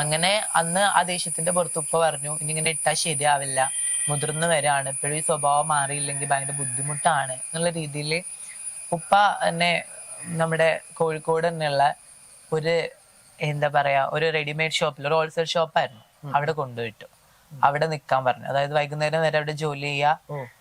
അങ്ങനെ അന്ന് ആ ദേഷ്യത്തിന്റെ പുറത്ത് ഉപ്പ പറഞ്ഞു ഇനി ഇങ്ങനെ ഇട്ടാൽ ശരിയാവില്ല. മുതിർന്നു വരാണ്. ഇപ്പോഴും ഈ സ്വഭാവം മാറിയില്ലെങ്കിൽ ഭയങ്കര ബുദ്ധിമുട്ടാണ്. എന്നുള്ള രീതിയിൽ ഉപ്പ എന്നെ നമ്മുടെ കോഴിക്കോട് തന്നെയുള്ള ഒരു എന്താ പറയാ ഒരു റെഡിമെയ്ഡ് ഷോപ്പിൽ ഒരു ഹോൾസെയിൽ ഷോപ്പായിരുന്നു അവിടെ കൊണ്ടുപോയിട്ടു. അവിടെ നിൽക്കാൻ പറഞ്ഞു. അതായത് വൈകുന്നേരം വരെ അവിടെ ജോലി ചെയ്യാ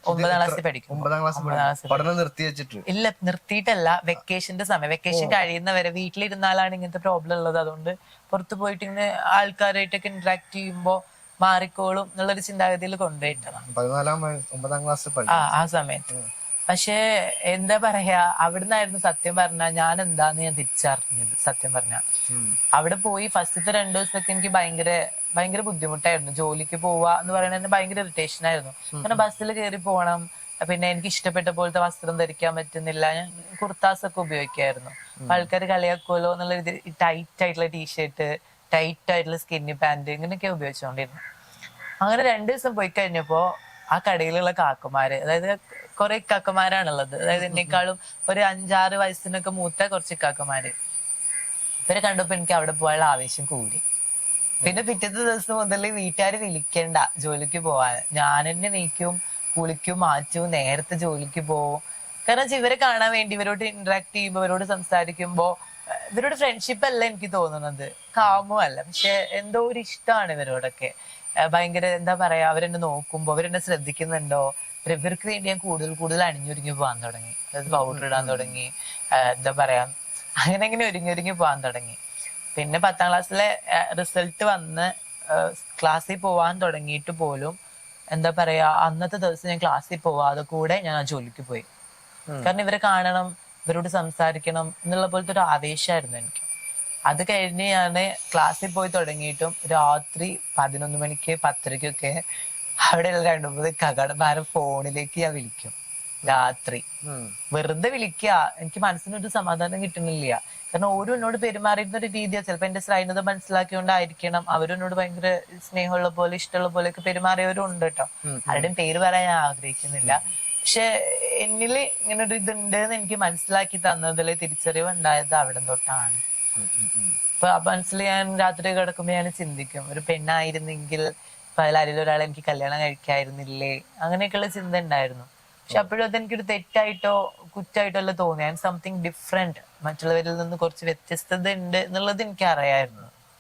ഒമ്പതാം ക്ലാസ്സിൽ പഠിക്കും ഒമ്പതാം ക്ലാസ് പഠനം നിർത്തി വെച്ചിട്ട്. ഇല്ല നിർത്തിയിട്ടല്ല. വെക്കേഷന്റെ സമയം. വെക്കേഷൻ കഴിയുന്നവരെ വീട്ടിലിരുന്നാലാണ് ഇങ്ങനത്തെ പ്രോബ്ലം ഉള്ളത്. അതുകൊണ്ട് പുറത്തു പോയിട്ട് ഇങ്ങനെ ആൾക്കാരായിട്ടൊക്കെ ഇന്ററാക്ട് ചെയ്യുമ്പോ മാറിക്കോളും എന്നുള്ളൊരു ചിന്താഗതിയിൽ കൊണ്ടുപോയിട്ടാണ് പതിനാലാം വയ- ഒമ്പതാം ക്ലാസ് ആ സമയത്ത്. പക്ഷേ എന്താ പറയാ അവിടുന്നായിരുന്നു സത്യം പറഞ്ഞ ഞാൻ എന്താന്ന് ഞാൻ തിരിച്ചറിഞ്ഞത് സത്യം പറഞ്ഞ. അവിടെ പോയി ഫസ്റ്റത്തെ രണ്ടു ദിവസത്തേക്ക് എനിക്ക് ഭയങ്കര ഭയങ്കര ബുദ്ധിമുട്ടായിരുന്നു. ജോലിക്ക് പോവുക എന്ന് പറയുന്നത് ഭയങ്കര ഇറിറ്റേഷൻ ആയിരുന്നു. കാരണം ബസ്സിൽ കയറി പോകണം. പിന്നെ എനിക്ക് ഇഷ്ടപ്പെട്ട പോലത്തെ വസ്ത്രം ധരിക്കാൻ പറ്റുന്നില്ല. ഞാൻ കുർത്താസ് ഒക്കെ ഉപയോഗിക്കായിരുന്നു ആൾക്കാർ കളിയാക്കുമല്ലോ എന്നുള്ള രീതി ടൈറ്റ് ആയിട്ടുള്ള ടീഷർട്ട് ടൈറ്റ് ആയിട്ടുള്ള സ്കിന്നി പാന്റ് ഇങ്ങനെയൊക്കെ ഉപയോഗിച്ചുകൊണ്ടിരുന്നു അങ്ങനെ രണ്ടു ദിവസം പോയി കഴിഞ്ഞപ്പോ ആ കടയിലുള്ള കാക്കമാര് അതായത് കുറെ കാക്കമാരാണുള്ളത്. അതായത് എന്നെക്കാളും ഒരു അഞ്ചാറ് വയസ്സിനൊക്കെ മൂത്ത കുറച്ച് കാക്കമാര്. ഇവരെ കണ്ടപ്പോ എനിക്ക് അവിടെ പോകാനുള്ള ആവേശം കൂടി. പിന്നെ പിറ്റത്തെ ദിവസം മുതൽ വീട്ടുകാർ വിളിക്കണ്ട ജോലിക്ക് പോവാൻ ഞാൻ തന്നെ നീക്കും കുളിക്കും മാറ്റും നേരത്തെ ജോലിക്ക് പോവും. കാരണം വെച്ചാൽ ഇവരെ കാണാൻ വേണ്ടി ഇവരോട് ഇന്ററാക്ട് ചെയ്യുമ്പോ ഇവരോട് സംസാരിക്കുമ്പോ ഏഹ് ഇവരോട് ഫ്രണ്ട്ഷിപ്പ് അല്ല എനിക്ക് തോന്നുന്നത്. കാമോ അല്ല. പക്ഷെ എന്തോ ഒരു ഇഷ്ടമാണ് ഇവരോടൊക്കെ. ഭയങ്കര എന്താ പറയാ അവരെന്നെ നോക്കുമ്പോ അവരെന്നെ ശ്രദ്ധിക്കുന്നുണ്ടോ? ഇവർക്ക് വേണ്ടി ഞാൻ കൂടുതൽ കൂടുതൽ അണിഞ്ഞൊരുങ്ങി പോകാൻ തുടങ്ങി. അതായത് പൗഡർ ഇടാൻ തുടങ്ങി. എന്താ പറയാ അങ്ങനെ അങ്ങനെ ഒരുങ്ങി ഒരുങ്ങി പോകാൻ തുടങ്ങി. പിന്നെ പത്താം ക്ലാസ്സിലെ റിസൾട്ട് വന്ന് ക്ലാസ്സിൽ പോവാൻ തുടങ്ങിയിട്ട് പോലും എന്താ പറയാ അന്നത്തെ ദിവസം ഞാൻ ക്ലാസ്സിൽ പോവാതെ കൂടെ ഞാൻ ആ ജോലിക്ക് പോയി. കാരണം ഇവരെ കാണണം ഇവരോട് സംസാരിക്കണം എന്നുള്ള പോലത്തെ ഒരു ആവേശമായിരുന്നു എനിക്ക്. അത് കഴിഞ്ഞ് ഞാൻ ക്ലാസ്സിൽ പോയി തുടങ്ങിയിട്ടും രാത്രി പതിനൊന്ന് മണിക്ക് പത്തരയ്ക്കൊക്കെ അവിടെയുള്ള രണ്ടു മൂന്ന് കകടമാരെ ഫോണിലേക്ക് ഞാൻ വിളിക്കും. രാത്രി. വെറുതെ വിളിക്കുക എനിക്ക് മനസ്സിനൊരു സമാധാനം കിട്ടുന്നില്ല. കാരണം ഓരോ എന്നോട് പെരുമാറിയിരുന്ന ഒരു രീതിയാണ് ചിലപ്പോ എന്റെ ശ്രൈനത മനസ്സിലാക്കിയോണ്ടായിരിക്കണം. അവരും എന്നോട് ഭയങ്കര സ്നേഹമുള്ള പോലെ ഇഷ്ടമുള്ള പോലെയൊക്കെ പെരുമാറിയവരും ഉണ്ട് കേട്ടോ ആരുടെയും പേര് പറയാൻ ഞാൻ ആഗ്രഹിക്കുന്നില്ല. പക്ഷെ എന്നിൽ ഇങ്ങനെ ഒരു ഇതുണ്ട് എന്ന് എനിക്ക് മനസ്സിലാക്കി തന്നതിലെ തിരിച്ചറിവ് ഉണ്ടായത് അവിടെ തൊട്ടാണ്. ഇപ്പൊ ആ മനസ്സിൽ ഞാൻ രാത്രി കിടക്കുമ്പോ ഞാൻ ചിന്തിക്കും. ഒരു പെണ്ണായിരുന്നെങ്കിൽ ഇപ്പൊ ഒരാൾ എനിക്ക് കല്യാണം കഴിക്കായിരുന്നില്ലേ? അങ്ങനെയൊക്കെയുള്ള ചിന്ത ഉണ്ടായിരുന്നു. പക്ഷെ അപ്പോഴും അതെനിക്കൊരു തെറ്റായിട്ടോ കുറ്റായിട്ടോ അല്ല തോന്നി ഐ സംതിങ് ഡിഫറെന്റ് മറ്റുള്ളവരിൽ നിന്ന് കുറച്ച് വ്യത്യസ്തത ഉണ്ട് എന്നുള്ളത് എനിക്ക് അറിയായിരുന്നു